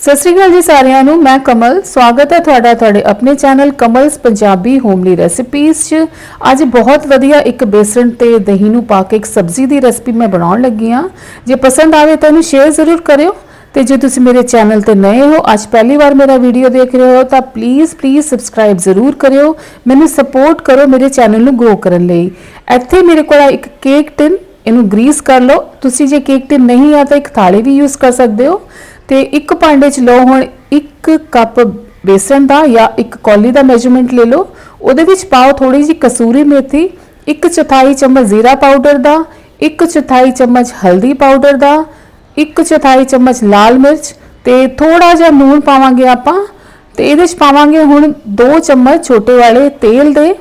ਸਤਿ ਸ਼੍ਰੀ ਅਕਾਲ ਜੀ ਸਾਰਿਆਂ ਨੂੰ, ਮੈਂ ਕਮਲ। ਸਵਾਗਤ ਹੈ ਤੁਹਾਡਾ ਤੁਹਾਡੇ ਆਪਣੇ channel Kamal's Punjabi homely recipes 'ਚ। ਅੱਜ ਬਹੁਤ ਵਧੀਆ ਇੱਕ ਬੇਸਣ ਤੇ ਦਹੀਂ ਨੂੰ ਪਾ ਕੇ ਇੱਕ ਸਬਜ਼ੀ ਦੀ ਰੈਸਿਪੀ ਮੈਂ ਬਣਾਉਣ ਲੱਗੀ ਹਾਂ। ਜੇ ਪਸੰਦ ਆਵੇ ਤਾਂ ਇਹਨੂੰ ਸ਼ੇਅਰ ਜ਼ਰੂਰ ਕਰਿਓ। ਤੇ ਜੇ ਤੁਸੀਂ ਮੇਰੇ ਚੈਨਲ ਤੇ ਨਏ ਹੋ, ਅੱਜ ਪਹਿਲੀ ਵਾਰ ਮੇਰਾ ਵੀਡੀਓ ਦੇਖ ਰਹੇ ਹੋ, ਤਾਂ ਪਲੀਜ਼ ਪਲੀਜ਼ ਸਬਸਕ੍ਰਾਈਬ ਜ਼ਰੂਰ ਕਰਿਓ। ਮੈਨੂੰ ਸਪੋਰਟ ਕਰੋ ਮੇਰੇ ਚੈਨਲ ਨੂੰ ਗਰੋ ਕਰਨ ਲਈ। ਇੱਥੇ ਮੇਰੇ ਕੋਲ ਇੱਕ ਕੇਕ ਟਿਨ ਇਹਨੂੰ ਗਰੀਸ ਕਰ ਲਓ। ਤੁਸੀਂ ਜੇ ਕੇਕ ਟਿਨ ਨਹੀਂ ਆ ਤਾਂ ਇੱਕ ਥਾਲੀ ਵੀ ਯੂਜ਼ ਕਰ ਸਕਦੇ ਹੋ। ਤੇ ਇੱਕ ਭਾਂਡੇ 'ਚ ਲਓ, ਹੁਣ ਇੱਕ ਕੱਪ ਬੇਸਣ ਦਾ ਜਾਂ ਇੱਕ ਕੌਲੀ ਦਾ ਮੈਜ਼ਰਮੈਂਟ ਲੈ ਲਓ। ਉਹਦੇ ਵਿੱਚ ਪਾਓ ਥੋੜੀ ਜਿਹੀ ਕਸੂਰੀ ਮੇਥੀ, ਇੱਕ ਚੌਥਾਈ ਚਮਚ ਜ਼ੀਰਾ ਪਾਊਡਰ ਦਾ, ਇੱਕ ਚੌਥਾਈ ਚਮਚ ਹਲਦੀ ਪਾਊਡਰ ਦਾ, ਇੱਕ ਚੌਥਾਈ ਚਮਚ ਲਾਲ ਮਿਰਚ ਤੇ ਥੋੜਾ ਜਿਹਾ ਲੂਣ ਪਾਵਾਂਗੇ ਆਪਾਂ। ਤੇ ਇਹਦੇ 'ਚ ਪਾਵਾਂਗੇ ਹੁਣ 2 ਚਮਚ ਛੋਟੇ ਵਾਲੇ ਤੇਲ ਦੇ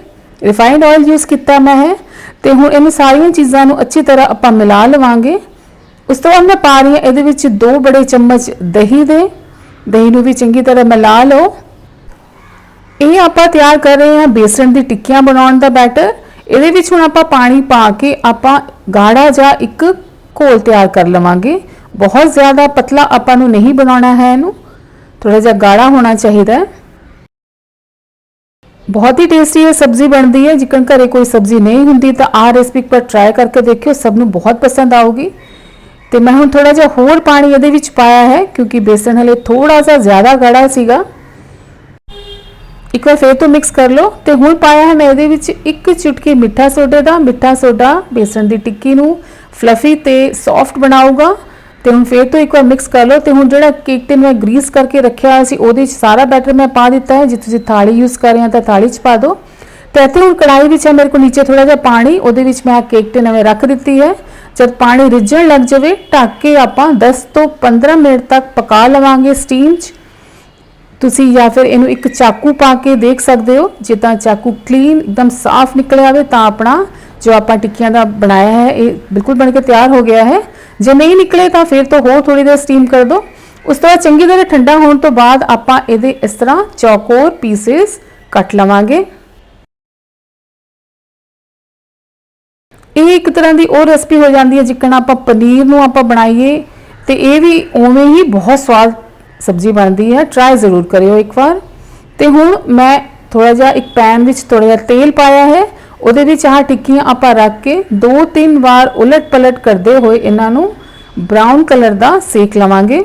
ਰਿਫਾਈਨਡ ਆਇਲ ਯੂਜ਼ ਕੀਤਾ ਮੈਂ ਹੈ। ਤੇ ਹੁਣ ਇਹਨਾਂ ਸਾਰੀਆਂ ਚੀਜ਼ਾਂ ਨੂੰ ਅੱਛੀ ਤਰ੍ਹਾਂ ਆਪਾਂ ਮਿਲਾ ਲਵਾਂਗੇ। ਉਸ ਤੋਂ ਬਾਅਦ ਮੈਂ ਪਾ ਰਹੀ ਹਾਂ ਇਹਦੇ ਵਿੱਚ ਦੋ ਬੜੇ ਚਮਚ ਦਹੀਂ ਦੇ। ਦਹੀਂ ਨੂੰ ਵੀ ਚੰਗੀ ਤਰ੍ਹਾਂ ਮਿਲਾ ਲਓ। ਇਹ ਆਪਾਂ ਤਿਆਰ ਕਰ ਰਹੇ ਹਾਂ ਬੇਸਣ ਦੀ ਟਿੱਕੀਆਂ ਬਣਾਉਣ ਦਾ ਬੈਟਰ। ਇਹਦੇ ਵਿੱਚ ਹੁਣ ਆਪਾਂ ਪਾਣੀ ਪਾ ਕੇ ਆਪਾਂ ਗਾੜਾ ਜਿਹਾ ਇੱਕ ਘੋਲ ਤਿਆਰ ਕਰ ਲਵਾਂਗੇ। ਬਹੁਤ ਜ਼ਿਆਦਾ ਪਤਲਾ ਆਪਾਂ ਨੂੰ ਨਹੀਂ ਬਣਾਉਣਾ ਹੈ ਇਹਨੂੰ। ਥੋੜਾ ਜਿਹਾ ਗਾੜਾ ਹੋਣਾ ਚਾਹੀਦਾ ਹੈ। ਬਹੁਤ ਹੀ ਟੇਸਟੀ ਇਹ ਸਬਜ਼ੀ ਬਣਦੀ ਹੈ। ਜਿਕਣ ਘਰੇ ਕੋਈ ਸਬਜ਼ੀ ਨਹੀਂ ਹੁੰਦੀ ਤਾਂ ਆਹ ਰੈਸਪੀ ਪਰ ਟਰਾਈ ਕਰਕੇ ਦੇਖਿਓ। ਸਭ ਨੂੰ ਬਹੁਤ ਪਸੰਦ ਆਊਗੀ। ਤੇ ਮੈਂ ਹੁਣ ਥੋੜਾ ਜਿਹਾ ਹੋਰ ਪਾਣੀ ਇਹਦੇ ਵਿੱਚ ਪਾਇਆ ਹੈ, ਕਿਉਂਕਿ ਬੇਸਣ ਹਲੇ ਥੋੜਾ ਜਿਹਾ ਜ਼ਿਆਦਾ ਗਾੜਾ ਸੀਗਾ। ਇੱਕ ਵਾਰ ਫੇਰ ਤੋਂ ਮਿਕਸ ਕਰ ਲਓ ਤੇ ਹੁਣ ਪਾਇਆ ਹੈ ਮੈਂ ਇਹਦੇ ਵਿੱਚ ਇੱਕ ਚੁਟਕੀ ਮਿੱਠਾ ਸੋਡਾ ਦਾ, ਮਿੱਠਾ ਸੋਡਾ ਬੇਸਣ ਦੀ ਟਿੱਕੀ ਨੂੰ ਫਲਫੀ ਤੇ ਸੌਫਟ ਬਣਾਊਗਾ। ਤੇ ਹੁਣ ਫੇਰ ਤੋਂ ਇੱਕ ਵਾਰ ਮਿਕਸ ਕਰ ਲਓ ਤੇ ਹੁਣ ਜਿਹੜਾ ਕੇਕ ਤੇ ਮੈਂ ਗਰੀਸ ਕਰਕੇ ਰੱਖਿਆ ਹੋਇਆ ਸੀ, ਉਹਦੇ ਵਿੱਚ ਸਾਰਾ ਬੈਟਰ ਮੈਂ ਪਾ ਦਿੱਤਾ ਹੈ। ਜੇ ਤੁਸੀਂ ਥਾਲੀ ਯੂਜ਼ ਕਰ ਰਹੇ ਹੋ ਤਾਂ ਥਾਲੀ 'ਚ ਪਾ ਦਿਓ। ਤੇ ਇੱਥੇ ਹੁਣ ਕੜਾਈ ਵਿੱਚ ਹੈ, ਮੇਰੇ ਕੋਲ ਨੀਚੇ ਥੋੜਾ ਜਿਹਾ ਪਾਣੀ, ਉਹਦੇ ਵਿੱਚ ਮੈਂ ਕੇਕ ਤੇ ਨਵੇਂ ਰੱਖ ਦਿੱਤੀ ਹੈ। ਜਦ ਪਾਣੀ ਰਿੱਝਣ ਲੱਗ ਜਾਵੇ, ਢੱਕ ਕੇ ਆਪਾਂ 10 ਤੋਂ 15 ਮਿੰਟ ਤੱਕ ਪਕਾ ਲਵਾਂਗੇ ਸਟੀਮ 'ਚ। ਤੁਸੀਂ ਜਾਂ ਫਿਰ ਇਹਨੂੰ ਇੱਕ ਚਾਕੂ ਪਾ ਕੇ ਦੇਖ ਸਕਦੇ ਹੋ ਜੇ ਤਾਂ ਚਾਕੂ ਕਲੀਨ ਇੱਕਦਮ ਸਾਫ਼ ਨਿਕਲਿਆ ਆਵੇ ਤਾਂ ਆਪਣਾ ਜੋ ਆਪਾਂ ਟਿੱਕੀਆਂ ਦਾ ਬਣਾਇਆ ਹੈ, ਇਹ ਬਿਲਕੁਲ ਬਣ ਕੇ ਤਿਆਰ ਹੋ ਗਿਆ ਹੈ। ਜੇ ਨਹੀਂ ਨਿਕਲੇ ਤਾਂ ਫਿਰ ਤੋਂ ਹੋਰ ਥੋੜੀ ਦੇਰ ਸਟੀਮ ਕਰ ਦਿਓ ਉਸ ਤੋਂ ਬਾਅਦ ਚੰਗੀ ਤਰ੍ਹਾਂ ਠੰਡਾ ਹੋਣ ਤੋਂ ਬਾਅਦ ਆਪਾਂ ਇਹਦੇ ਇਸ ਤਰ੍ਹਾਂ ਚੌਕੋਰ ਪੀਸਸ ਕੱਟ ਲਵਾਂਗੇ। ਇਹ ਇੱਕ ਤਰ੍ਹਾਂ ਦੀ ਉਹ ਰੈਸਪੀ ਹੋ ਜਾਂਦੀ ਹੈ ਜਿੱਕਣ ਆਪਾਂ ਪਨੀਰ ਨੂੰ ਆਪਾਂ ਬਣਾਈਏ ਤੇ ਇਹ ਵੀ ਉਵੇਂ ਹੀ ਬਹੁਤ ਸਵਾਦ ਸਬਜ਼ੀ ਬਣਦੀ ਹੈ। ਟਰਾਈ ਜ਼ਰੂਰ ਕਰਿਓ ਇੱਕ ਵਾਰ। ਤੇ ਹੁਣ ਮੈਂ ਥੋੜਾ ਜਿਹਾ ਇੱਕ ਪੈਨ ਵਿੱਚ ਥੋੜਾ ਜਿਹਾ ਤੇਲ ਪਾਇਆ ਹੈ। ਉਹਦੇ ਵਿੱਚ ਆਹ ਟਿੱਕੀਆਂ ਆਪਾਂ ਰੱਖ ਕੇ ਦੋ ਤਿੰਨ ਵਾਰ ਉਲਟ ਪਲਟ ਕਰਦੇ ਹੋਏ ਇਹਨਾਂ ਨੂੰ ਬ੍ਰਾਊਨ ਕਲਰ ਦਾ ਸੇਕ ਲਵਾਂਗੇ।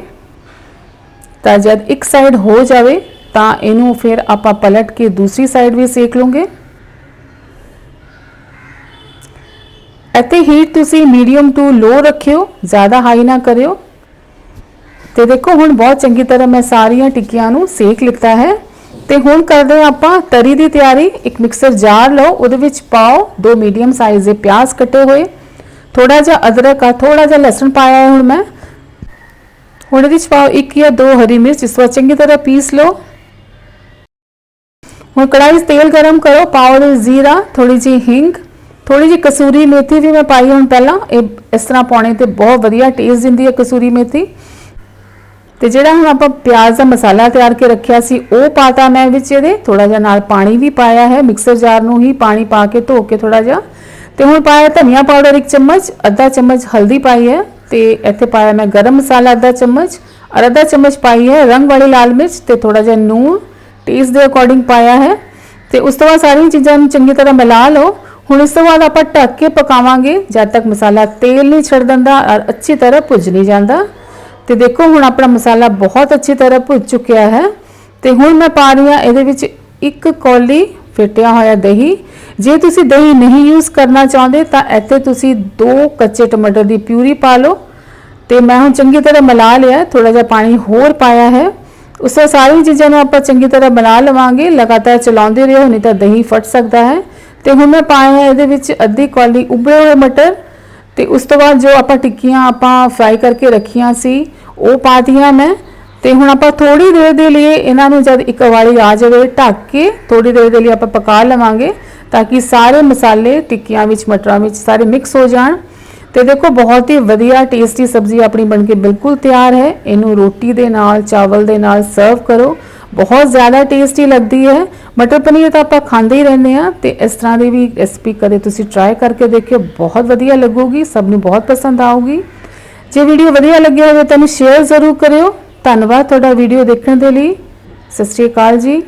ਤਾਂ ਜਦ ਇੱਕ ਸਾਈਡ ਹੋ ਜਾਵੇ ਤਾਂ ਇਹਨੂੰ ਫਿਰ ਆਪਾਂ ਪਲਟ ਕੇ ਦੂਸਰੀ ਸਾਈਡ ਵੀ ਸੇਕ ਲਵਾਂਗੇ। ਇੱਥੇ ਹੀਟ ਤੁਸੀਂ ਮੀਡੀਅਮ ਟੂ ਲੋ ਰੱਖਿਓ, ਜ਼ਿਆਦਾ ਹਾਈ ਨਾ ਕਰਿਓ। ਤੇ ਦੇਖੋ, ਹੁਣ ਬਹੁਤ ਚੰਗੀ ਤਰ੍ਹਾਂ ਮੈਂ ਸਾਰੀਆਂ ਟਿੱਕੀਆਂ ਨੂੰ ਸੇਕ ਲਿੱਤਾ ਹੈ। ਤੇ ਹੁਣ ਕਰਦੇ ਹਾਂ ਆਪਾਂ ਤਰੀ ਦੀ ਤਿਆਰੀ। ਇੱਕ ਮਿਕਸਰ ਜਾਰ ਲਓ, ਉਹਦੇ ਵਿੱਚ ਪਾਓ ਦੋ ਮੀਡੀਅਮ ਸਾਈਜ਼ ਦੇ ਪਿਆਜ਼ ਕੱਟੇ ਹੋਏ। ਥੋੜਾ ਜਿਹਾ ਅਦਰਕ ਆ ਥੋੜਾ ਜਿਹਾ ਲਸਣ ਪਾਇਆ ਹੈ ਹੁਣ ਮੈਂ। ਹੁਣ ਇਹਦੇ ਵਿੱਚ ਪਾਓ ਇੱਕ ਜਾਂ ਦੋ ਹਰੀ ਮਿਰਚ ਇਸ ਵਾਰ ਚੰਗੀ ਤਰ੍ਹਾਂ ਪੀਸ ਲਓ। ਹੁਣ ਕੜਾਈ 'ਚ ਤੇਲ ਗਰਮ ਕਰੋ, ਪਾਓ ਦੇ ਜ਼ੀਰਾ ਥੋੜੀ ਜਿਹੀ ਹਿੰਗ। ਥੋੜੀ ਜਿਹੀ ਕਸੂਰੀ ਮੇਥੀ ਵੀ ਮੈਂ ਪਾਈ ਹੁਣ ਪਹਿਲਾਂ। ਇਹ ਇਸ ਤਰ੍ਹਾਂ ਪਾਉਣੇ ਤੇ ਬਹੁਤ ਵਧੀਆ ਟੇਸਟ ਦਿੰਦੀ ਹੈ ਕਸੂਰੀ ਮੇਥੀ। ਤੇ ਜਿਹੜਾ ਹੁਣ ਆਪਾਂ ਪਿਆਜ਼ ਦਾ ਮਸਾਲਾ ਤਿਆਰ ਕੇ ਰੱਖਿਆ ਸੀ, ਉਹ ਪਾਤਾ ਮੈਂ ਵਿੱਚ ਇਹਦੇ। ਥੋੜਾ ਜਿਹਾ ਨਾਲ ਪਾਣੀ ਵੀ ਪਾਇਆ ਹੈ ਮਿਕਸਰ ਜਾਰ ਨੂੰ ਹੀ ਪਾਣੀ ਪਾ ਕੇ ਧੋ ਕੇ ਥੋੜਾ ਜਿਹਾ। ਤੇ ਹੁਣ ਪਾਇਆ ਧਨੀਆ ਪਾਊਡਰ 1 ਚਮਚ, ਅੱਧਾ ਚਮਚ ਹਲਦੀ ਪਾਈ ਹੈ। ਤੇ ਇੱਥੇ ਪਾਇਆ ਮੈਂ ਗਰਮ ਮਸਾਲਾ ਅੱਧਾ ਚਮਚ, ਔਰ ਅੱਧਾ ਚਮਚ ਪਾਈ ਹੈ ਰੰਗ ਵਾਲੀ ਲਾਲ ਮਿਰਚ ਤੇ ਥੋੜਾ ਜਿਹਾ ਨੂਣ। ਟੇਸਟ ਦੇ ਅਕੋਰਡਿੰਗ ਪਾਇਆ ਹੈ। ਤੇ ਉਸ ਤੋਂ ਬਾਅਦ ਸਾਰੀਆਂ ਚੀਜ਼ਾਂ ਨੂੰ ਚੰਗੀ ਤਰ੍ਹਾਂ ਮਿਲਾ ਲਓ। ਹੁਣ ਇਸ ਤੋਂ ਬਾਅਦ ਆਪਾਂ ਢੱਕ ਕੇ ਪਕਾਵਾਂਗੇ। ਜਦ ਤੱਕ ਮਸਾਲਾ ਤੇਲ ਨਹੀਂ ਛੱਡ ਦਿੰਦਾ ਔਰ ਅੱਛੀ ਤਰ੍ਹਾਂ ਭੁੱਜ ਨਹੀਂ ਜਾਂਦਾ। ਤੇ ਦੇਖੋ ਹੁਣ ਆਪਣਾ ਮਸਾਲਾ ਬਹੁਤ ਅੱਛੀ ਤਰ੍ਹਾਂ ਭੁੱਜ ਚੁੱਕਿਆ ਹੈ। ਤੇ ਹੁਣ ਮੈਂ ਪਾ ਰਹੀ ਹਾਂ ਇਹਦੇ ਵਿੱਚ ਇੱਕ ਕੌਲੀ ਫਿੱਟਿਆ ਹੋਇਆ ਦਹੀਂ। ਜੇ ਤੁਸੀਂ ਦਹੀਂ ਨਹੀਂ ਯੂਜ਼ ਕਰਨਾ ਚਾਹੁੰਦੇ ਤਾਂ ਇੱਥੇ ਤੁਸੀਂ ਦੋ ਕੱਚੇ ਟਮਾਟਰ ਦੀ ਪਿਊਰੀ ਪਾ ਲਓ। ਤੇ ਮੈਂ ਹੁਣ ਚੰਗੀ ਤਰ੍ਹਾਂ ਮਿਲਾ ਲਿਆ ਥੋੜਾ ਜਿਹਾ ਪਾਣੀ ਹੋਰ ਪਾਇਆ ਹੈ। ਉਸ ਤੋਂ ਸਾਰੀ ਚੀਜ਼ਾਂ ਨੂੰ ਆਪਾਂ ਚੰਗੀ ਤਰ੍ਹਾਂ ਬਣਾ ਲਵਾਂਗੇ। ਲਗਾਤਾਰ ਚਲਾਉਂਦੇ ਰਹੋ, ਨਹੀਂ ਤਾਂ ਦਹੀਂ ਫਟ ਸਕਦਾ ਹੈ। ਤੇ ਹੁਣ ਮੈਂ ਪਾਇਆ ਹੈ ਇਹਦੇ ਵਿੱਚ ਅੱਧੀ ਕੌਲੀ ਉਬਲੇ ਹੋਏ ਮਟਰ ਤੇ ਉਸ ਤੋਂ ਬਾਅਦ ਜੋ ਆਪਾਂ ਟਿੱਕੀਆਂ ਆਪਾਂ ਫਰਾਈ ਕਰਕੇ ਰੱਖੀਆਂ ਸੀ, ਉਹ ਪਾਤੀਆਂ ਮੈਂ। ਤੇ ਹੁਣ ਆਪਾਂ ਥੋੜੀ ਦੇਰ ਦੇ ਲਈ ਇਹਨਾਂ ਨੂੰ ਜਦ ਇੱਕ ਵਾਲੀ ਆ ਜਾਵੇ ਢੱਕ ਕੇ ਥੋੜੀ ਦੇਰ ਦੇ ਲਈ ਆਪਾਂ ਪਕਾ ਲਵਾਂਗੇ ਤਾਂ ਕਿ ਸਾਰੇ ਮਸਾਲੇ ਟਿੱਕੀਆਂ ਵਿੱਚ, ਮਟਰਾਂ ਵਿੱਚ ਸਾਰੇ ਮਿਕਸ ਹੋ ਜਾਣ। ਤੇ ਦੇਖੋ ਬਹੁਤ ਹੀ ਵਧੀਆ ਟੇਸਟੀ ਸਬਜ਼ੀ ਆਪਣੀ ਬਣ ਕੇ ਬਿਲਕੁਲ ਤਿਆਰ ਹੈ। ਇਹਨੂੰ ਰੋਟੀ ਦੇ ਨਾਲ, ਚਾਵਲ ਦੇ ਨਾਲ ਸਰਵ ਕਰੋ। ਬਹੁਤ ਜ਼ਿਆਦਾ ਟੇਸਟੀ ਲੱਗਦੀ ਹੈ। ਮਟਰ ਪਨੀਰ ਤਾਂ ਆਪਾਂ ਖਾਂਦੇ ਹੀ ਰਹਿੰਦੇ ਆ ਤੇ ਇਸ ਤਰ੍ਹਾਂ ਦੀ ਵੀ ਰੈਸਪੀ ਕਦੇ ਤੁਸੀਂ ਟਰਾਈ ਕਰਕੇ ਦੇਖਿਓ, ਬਹੁਤ ਵਧੀਆ ਲੱਗੂਗੀ, ਸਭ ਨੂੰ ਬਹੁਤ ਪਸੰਦ ਆਊਗੀ। ਜੇ ਵੀਡੀਓ ਵਧੀਆ ਲੱਗਿਆ ਹੋਵੇ ਤਾਂ ਇਹਨੂੰ ਸ਼ੇਅਰ ਜ਼ਰੂਰ ਕਰਿਓ। ਧੰਨਵਾਦ ਤੁਹਾਡਾ ਵੀਡੀਓ ਦੇਖਣ ਦੇ ਲਈ। ਸਤਿ ਸ਼੍ਰੀ ਅਕਾਲ ਜੀ।